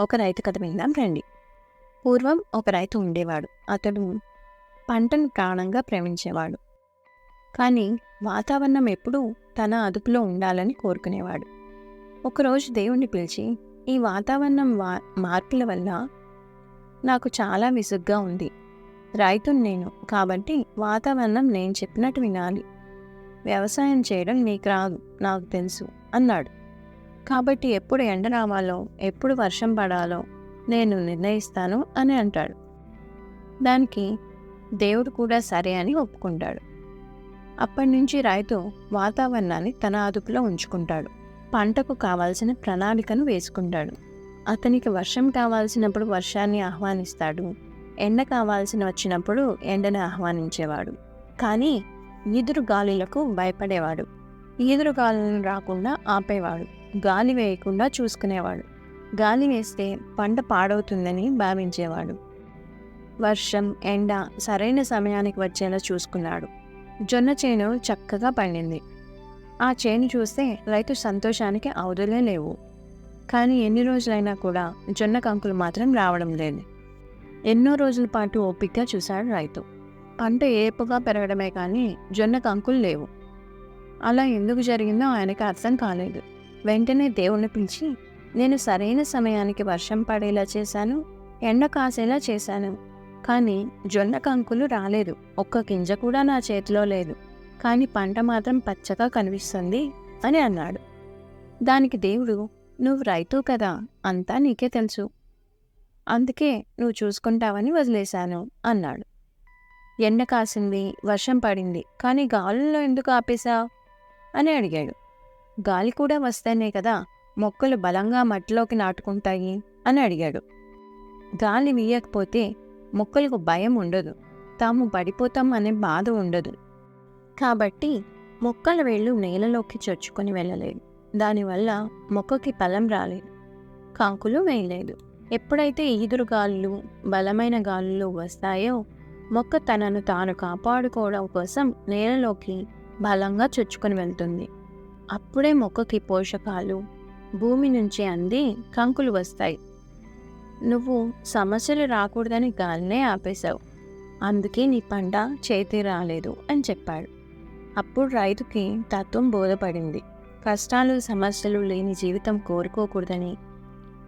ఒక రైతు కథ విందాం రండి. పూర్వం ఒక రైతు ఉండేవాడు. అతడు పంటను ప్రాణంగా ప్రేమించేవాడు కానీ వాతావరణం ఎప్పుడూ తన అదుపులో ఉండాలని కోరుకునేవాడు. ఒకరోజు దేవుణ్ణి పిలిచి ఈ వాతావరణం వా మార్పుల వల్ల నాకు చాలా విసుగ్గా ఉంది. రైతుని నేను కాబట్టి వాతావరణం నేను చెప్పినట్టు వినాలి. వ్యవసాయం చేయడం నీకు రాదు నాకు తెలుసు అన్నాడు. కాబట్టి ఎప్పుడు ఎండ రావాలో ఎప్పుడు వర్షం పడాలో నేను నిర్ణయిస్తాను అని అంటాడు. దానికి దేవుడు కూడా సరే అని ఒప్పుకుంటాడు. అప్పటి నుంచి రైతు వాతావరణాన్ని తన అదుపులో ఉంచుకుంటాడు. పంటకు కావాల్సిన ప్రణాళికను వేసుకుంటాడు. అతనికి వర్షం కావాల్సినప్పుడు వర్షాన్ని ఆహ్వానిస్తాడు. ఎండ కావాల్సిన వచ్చినప్పుడు ఎండను ఆహ్వానించేవాడు. కానీ ఈదురు గాలులకు భయపడేవాడు. ఈదురు గాలులను రాకుండా ఆపేవాడు. గాలి వేయకుండా చూసుకునేవాడు. గాలి వేస్తే పంట పాడవుతుందని భావించేవాడు. వర్షం ఎండ సరైన సమయానికి వచ్చేలా చూసుకున్నాడు. జొన్న చేను చక్కగా పండింది. ఆ చేను చూస్తే రైతు సంతోషానికి అవధులే లేవు. కానీ ఎన్ని రోజులైనా కూడా జొన్న కంకులు మాత్రం రావడం లేదు. ఎన్నో రోజుల పాటు ఓపికగా చూశాడు రైతు. పంట ఏపుగా పెరగడమే కానీ జొన్న కంకులు లేవు. అలా ఎందుకు జరిగిందో ఆయనకి అర్థం కాలేదు. వెంటనే దేవుణ్ణి పిలిచి నేను సరైన సమయానికి వర్షం పడేలా చేశాను ఎండ కాసేలా చేశాను కానీ జొన్న కంకులు రాలేదు ఒక్క గింజ కూడా నా చేతిలో లేదు కానీ పంట మాత్రం పచ్చగా కనిపిస్తుంది అని అన్నాడు. దానికి దేవుడు నువ్వు రైతు కదా అంతా నీకే తెలుసు. అందుకే నువ్వు చూసుకుంటావని వదిలేశాను అన్నాడు. ఎండ కాసింది వర్షం పడింది కానీ గాలుల్లో ఎందుకు ఆపేశావు? అని అడిగాడు. గాలి కూడా వస్తేనే కదా మొక్కలు బలంగా మట్టిలోకి నాటుకుంటాయి అని అడిగాడు. గాలి వీయకపోతే మొక్కలకు భయం ఉండదు. తాము పడిపోతాం అనే బాధ ఉండదు. కాబట్టి మొక్కల వేళ్ళు నేలలోకి చొచ్చుకొని వెళ్ళలేదు. దానివల్ల మొక్కకి ఫలం రాలేదు. కాకులు వేయలేదు. ఎప్పుడైతే ఈదురు గాలులు బలమైన గాలులు వస్తాయో మొక్క తనను తాను కాపాడుకోవడం కోసం నేలలోకి బలంగా చొచ్చుకొని వెళ్తుంది. అప్పుడే మొక్కకి పోషకాలు భూమి నుంచి అంది కంకులు వస్తాయి. నువ్వు సమస్యలు రాకూడదని గాలినే ఆపేశావు. అందుకే నీ పంట చేతి రాలేదు అని చెప్పాడు. అప్పుడు రైతుకి తత్వం బోధపడింది. కష్టాలు సమస్యలు లేని జీవితం కోరుకోకూడదని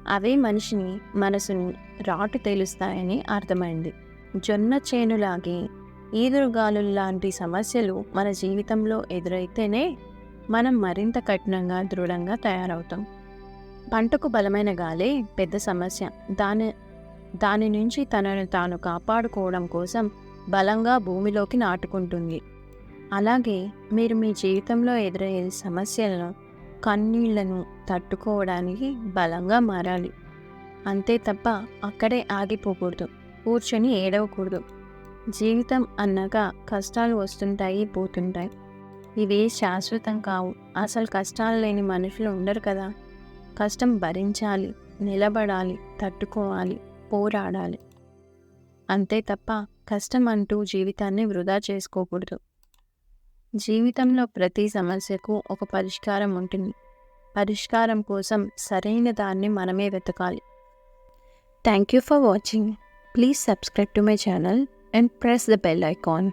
అవే మనిషిని మనసుని రాటు తేలుస్తాయని అర్థమైంది. జొన్న చేనులాగే ఈదురుగాలు లాంటి సమస్యలు మన జీవితంలో ఎదురైతేనే మనం మరింత కఠినంగా దృఢంగా తయారవుతాం. పంటకు బలమైన గాలే పెద్ద సమస్య. దాని దాని నుంచి తనను తాను కాపాడుకోవడం కోసం బలంగా భూమిలోకి నాటుకుంటుంది. అలాగే మీరు మీ జీవితంలో ఎదురయ్యే సమస్యలను కన్నీళ్ళను తట్టుకోవడానికి బలంగా మారాలి. అంతే తప్ప అక్కడే ఆగిపోకూడదు. కూర్చొని ఏడవకూడదు. జీవితం అన్నాక కష్టాలు వస్తుంటాయి పోతుంటాయి. ఇవి శాశ్వతం కావు. అసలు కష్టాలు లేని మనుషులు ఉండరు కదా. కష్టం భరించాలి నిలబడాలి తట్టుకోవాలి పోరాడాలి. అంతే తప్ప కష్టం అంటూ జీవితాన్ని వృధా చేసుకోకూడదు. జీవితంలో ప్రతి సమస్యకు ఒక పరిష్కారం ఉంటుంది. పరిష్కారం కోసం సరైన దాన్ని మనమే వెతకాలి. Thank you for watching please subscribe to my channel and press the bell icon